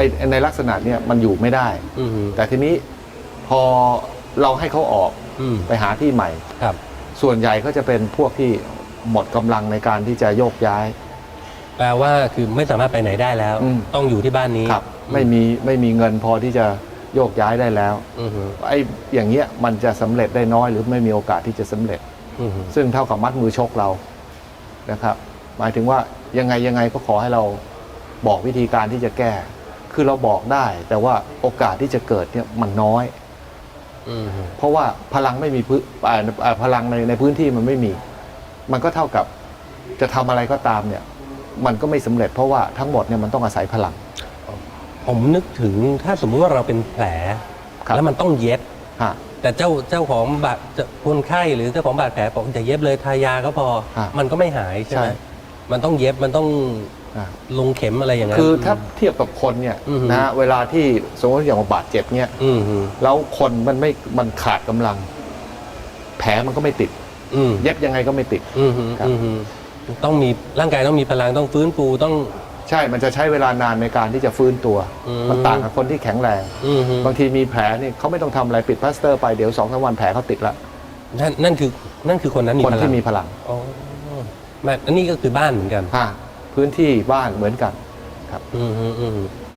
อ้ไอ้ในลักษณะเนี้ยมันอยู่ไม่ได้ อืมแต่ทีนี้พอเราให้เขาออกอืมไปหาที่ใหม่ ครับ ส่วนใหญ่ก็จะเป็นพวกที่หมดกำลังในการที่จะโยกย้าย แปลว่าคือไม่สามารถไปไหนได้แล้ว อืม ต้องอยู่ที่บ้านนี้ครับ ไม่มีไม่มีเงินพอที่จะโยกย้ายได้แล้วอืมไอ้อย่างเงี้ยมันจะสำเร็จได้น้อยหรือไม่มีโอกาสที่จะสำเร็จ อืมซึ่งเท่ากับมัดมือชกเรานะครับ หมายถึงว่ายังไงยังไงก็ขอให้เราบอกวิธีการที่จะแก้ คือเราบอกได้ แต่ว่าโอกาสที่จะเกิดเนี่ยมันน้อย อืมเพราะว่าพลังไม่มีพื้นอ่าอ่าพลังในในพื้นที่มันไม่มี มันก็เท่ากับจะทำอะไรก็ตามเนี่ย มันก็ไม่สำเร็จเพราะว่าทั้งหมดเนี่ยมันต้องอาศัยพลัง ผมนึกถึงถ้าสมมุติว่าเราเป็นแผล ครับ แล้วมันต้องเย็บ ฮะ แต่เจ้าเจ้าของบาดจะคนไข้หรือเจ้าของบาดแผลบอกจะเย็บเลยทายาก็พอ ฮะมันก็ไม่หายใช่ไหมใช่ มันต้องเย็บมันต้องอะ ลงเข็มอะไรอย่างนั้น คือถ้าเทียบกับคนเนี่ยอือฮึนะฮะเวลาที่สมมติอย่างว่าบาดเจ็บเนี่ยอืมอืมแล้วคนมันไม่มันขาดกำลัง แผลมันก็ไม่ติดอืมเย็บยังไงก็ไม่ติดอืมอืมครับอืมต้องมีร่างกายต้องมีพลังต้องฟื้นฟูต้องใช่ มันจะใช้เวลานานในการที่จะฟื้นตัวอืมมันต่างกับคนที่แข็งแรงอืมบางทีมีแผลนี่เขาไม่ต้องทำอะไรปิดพลาสเตอร์ไปเดี๋ยวสองสามวันแผลเขาติดละนั่นนั่นคือนั่นคือคนนั้นมีคนพลังที่มีพลังอ๋อแม่อันนี้ก็คือบ้านเหมือนกันอ่า พื้นที่บ้านเหมือนกันอืมอืมอืม